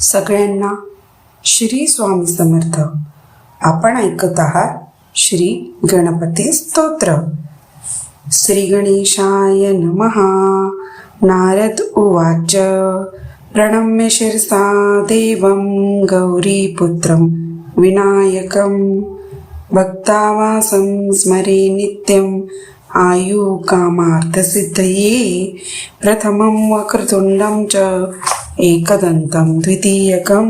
सगळ्यांना श्री स्वामी समर्थ. आपण ऐकत आहात श्री गणपती स्तोत्र. श्री गणेशाय नमः. नारद उवाच. प्रणम्य शिरसा देवं गौरीपुत्रं विनायकं. भक्तावासं स्मरे नित्यम् आयुकामार्थसिद्धये प्रथमं वक्रतुण्डं च एकदन्तं द्वितीयकं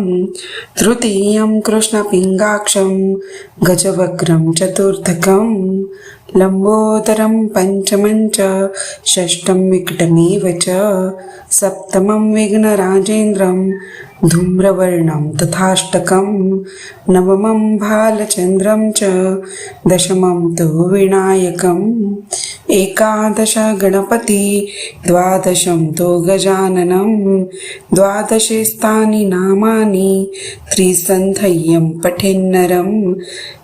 तृतीयं कृष्णपिङ्गाक्षं गजवक्त्रं चतुर्थकं लम्बोदरं पञ्चमं च षष्ठं विकटमेव च सप्तमं विघ्नराजेन्द्रं धूम्रवर्णं तथाष्टकं नवमं भालचन्द्रं च दशमं तु विनायकम् एकादश गणपति द्वादशं तु गजाननं द्वादशे स्थानि नामानि त्रिसन्धय्यं पठेन्नरं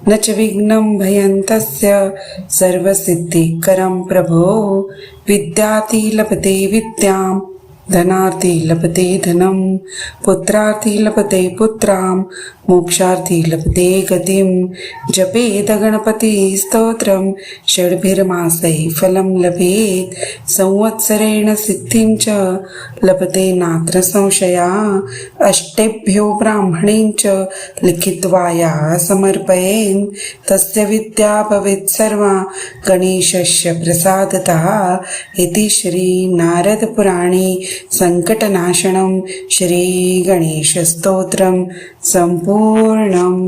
न च विघ्नं भयं तस्य सर्वसिद्धिकरं प्रभो विद्याति लभते विद्याम् धनार्थी लभते धनं पुत्रार्थी लभते पुत्रां मोक्षार्थी लभते गतिं। जपेत गणपतिस्तोत्रं षड्भिर्मासै फलं लभेत्। संवत्सरेण सिद्धिं च लभते नात्र संशया अष्टेभ्यो ब्राह्मणीं च लिखित्वा या समर्पयेन्। तस्य विद्या भवेत् सर्वा गणेशस्य प्रसादतः। इति श्रीनारदपुराणे सङ्कटनाशनं श्रीगणेशस्तोत्रं सम्पूर्णम्